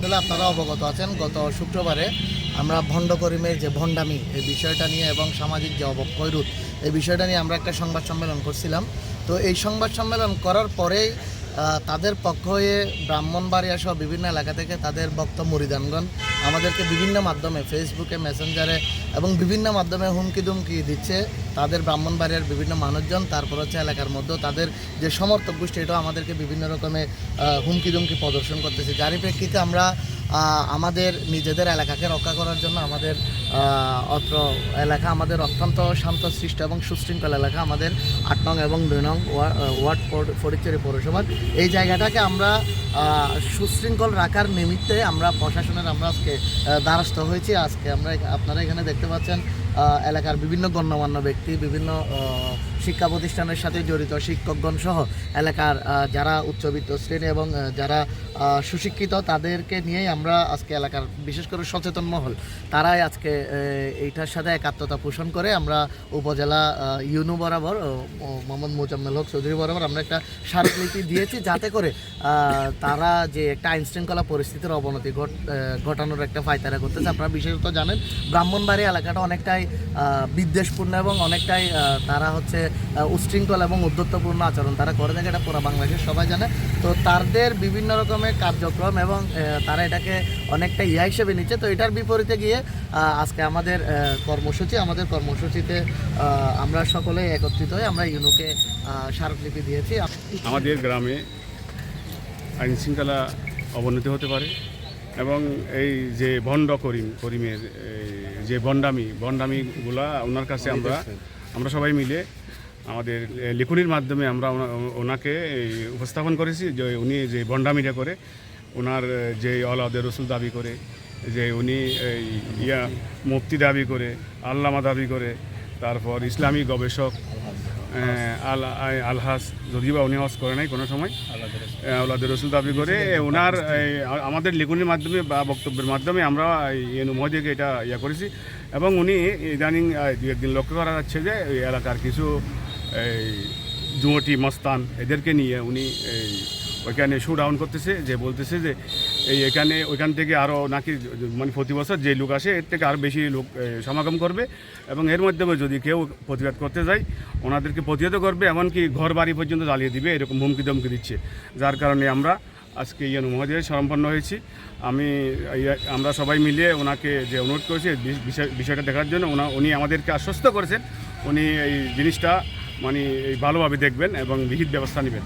আসলে আপনারা অবগত আছেন, গত শুক্রবারে আমরা ভণ্ড করিমের যে ভণ্ডামি, এই বিষয়টা নিয়ে এবং সামাজিক যে অবক্ষয়রূপ এই বিষয়টা নিয়ে আমরা একটা সংবাদ সম্মেলন করছিলাম। তো এই সংবাদ সম্মেলন করার পরেই তাদের পক্ষ হয়ে ব্রাহ্মণবাড়িয়া সহ বিভিন্ন এলাকা থেকে তাদের ভক্ত মরিদানগণ আমাদেরকে বিভিন্ন মাধ্যমে ফেসবুকে মেসেঞ্জারে এবং বিভিন্ন মাধ্যমে হুমকি দুমকি দিচ্ছে তাদের ব্রাহ্মণবাড়িয়ার বিভিন্ন মানুষজন। তারপর হচ্ছে এলাকার মধ্যে তাদের যে সমর্থক গোষ্ঠী, এটাও আমাদেরকে বিভিন্ন রকমের হুমকি দুমকি প্রদর্শন করতেছে। যারই প্রেক্ষিতে আমরা আমাদের নিজেদের এলাকাকে রক্ষা করার জন্য আমাদের অত্র এলাকা আমাদের অত্যন্ত শান্তশিষ্ট এবং সুশৃঙ্খল এলাকা আমাদের আট নং এবং দুই নং ওয়া- ওয়ার্ড ফর- ফরিদচুরি পৌরসভার। এই জায়গাটাকে আমরা সুশৃঙ্খল রাখার নিমিত্তে আমরা প্রশাসনের, আমরা আজকে দ্বারস্থ হয়েছি। আজকে আমরা আপনারা এখানে দেখতে পাচ্ছেন এলাকার বিভিন্ন গণ্যমান্য ব্যক্তি, বিভিন্ন শিক্ষা প্রতিষ্ঠানের সাথে জড়িত শিক্ষকগণ সহ এলাকার যারা উচ্চবিত্ত শ্রেণি এবং যারা সুশিক্ষিত, তাদেরকে নিয়েই আমরা আজকে এলাকার, বিশেষ করে সচেতন মহল, তারাই আজকে এইটার সাথে একাত্মতা পোষণ করে আমরা উপজেলা ইউনু বরাবর মোহাম্মদ মোজাম্মেল হক চৌধুরী বরাবর আমরা একটা স্মারকলিপি দিয়েছি যাতে করে তারা যে একটা আইন শৃঙ্খলা পরিস্থিতির অবনতি ঘট ঘটানোর একটা ফায়তারা করতেছে আপনারা বিশেষত জানেন ব্রাহ্মণবাড়ি এলাকাটা অনেকটাই বিদ্বেষপূর্ণ এবং অনেকটাই তারা হচ্ছে আহ, উচ্ছৃঙ্খল এবং উদ্ধত্তপূর্ণ আচরণ তারা করে থাকে এটা পুরো বাংলাদেশের সবাই জানে। তো তাদের বিভিন্ন রকমের কার্যক্রম এবং তারা এটাকে অনেকটা ইয়া হিসেবে নিচ্ছে। তো এটার বিপরীতে গিয়ে আজকে আমাদের কর্মসূচি আমাদের কর্মসূচিতে আমরা সকলে একত্রিত হয়ে আমরা ইউনুকে স্মারকলিপি দিয়েছি। আমাদের গ্রামে আইন শৃঙ্খলা অবনতি হতে পারে এবং এই যে ভণ্ড করিম করিমের এই যে বন্ডামি বন্ডামিগুলা ওনার কাছে আমরা আমরা সবাই মিলে আমাদের লিখনির মাধ্যমে আমরা ওনাকে উপস্থাপন করেছি যে উনি যে বন্ডামিটা করে, ওনার যে অলাদের রসুল দাবি করে, যে উনি ইয়া মুক্তি দাবি করে, আল্লামা দাবি করে, তারপর ইসলামী গবেষক আল আলহাস, যদিও বা উনি হজ করে নাই কোনো সময় আল্লাহ রসুল দাবি করে ওনার আমাদের লেখনির মাধ্যমে বা বক্তব্যের মাধ্যমে আমরা ইয়েনু মহদিকে এটা ইয়া করেছি, এবং উনি ইদানিং দু একদিন লক্ষ্য করা যাচ্ছে যে এলাকার কিছু এই জুমটি মস্তান এদেরকে নিয়ে উনি এই ওইখানে শো ডাউন করতেছে, যে বলতেছে যে এই এখানে, ওইখান থেকে আরও নাকি মানে প্রতি বছর যে লোক আসে, এর থেকে আরও বেশি লোক সমাগম করবে। এবং এর মাধ্যমে যদি কেউ প্রতিবাদ করতে যায়, ওনাদেরকে প্রতিহত করবে, এমনকি ঘর বাড়ি পর্যন্ত জ্বালিয়ে দিবে, এরকম হুমকি দমকি দিচ্ছে। যার কারণে আমরা আজকে ইয়ে মহোদয় সম্পন্ন হয়েছি। আমি আমরা সবাই মিলে ওনাকে যে অনুরোধ করেছি বিষয়টা দেখার জন্য, ওনা, উনি আমাদেরকে আশ্বস্ত করেছেন। উনি এই জিনিসটা মানে ভালোভাবে দেখবেন এবং বিহিত ব্যবস্থা নেবেন।